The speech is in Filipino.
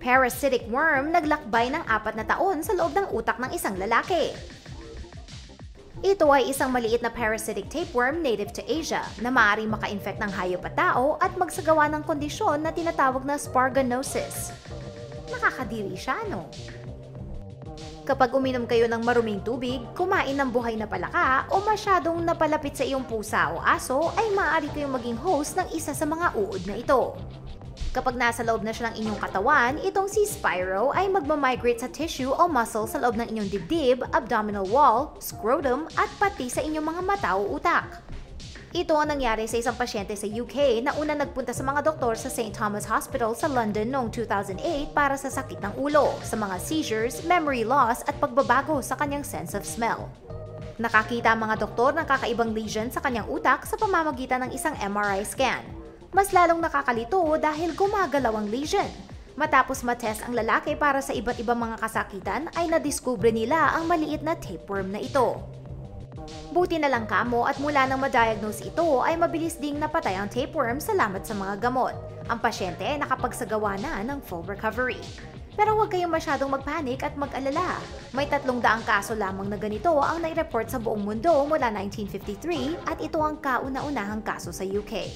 Parasitic worm naglakbay ng apat na taon sa loob ng utak ng isang lalaki. Ito ay isang maliit na parasitic tapeworm native to Asia na maaaring maka-infect ng hayop at tao at magsagawa ng kondisyon na tinatawag na sparganosis. Nakakadiri siya, no? Kapag uminom kayo ng maruming tubig, kumain ng buhay na palaka o masyadong napalapit sa iyong pusa o aso ay maaari kayong maging host ng isa sa mga uod na ito. Kapag nasa loob na siya ng inyong katawan, itong si Spyro ay magmamigrate sa tissue o muscle sa loob ng inyong dibdib, abdominal wall, scrotum at pati sa inyong mga mata o utak. Ito ang nangyari sa isang pasyente sa UK na una nagpunta sa mga doktor sa St. Thomas Hospital sa London noong 2008 para sa sakit ng ulo, sa mga seizures, memory loss at pagbabago sa kanyang sense of smell. Nakakita ang mga doktor ng kakaibang lesion sa kanyang utak sa pamamagitan ng isang MRI scan mas lalong nakakalito dahil gumagalaw ang lesion. Matapos matest ang lalaki para sa iba't ibang mga kasakitan ay nadiskubre nila ang maliit na tapeworm na ito. Buti na lang kamo at mula nang ma-diagnose ito ay mabilis ding napatay ang tapeworm salamat sa mga gamot. Ang pasyente ay nakapagsagawa na ng full recovery. Pero huwag kayong masyadong magpanik at mag-alala. May tatlong daang kaso lamang na ganito ang nai-report sa buong mundo mula 1953 at ito ang kauna-unahang kaso sa UK.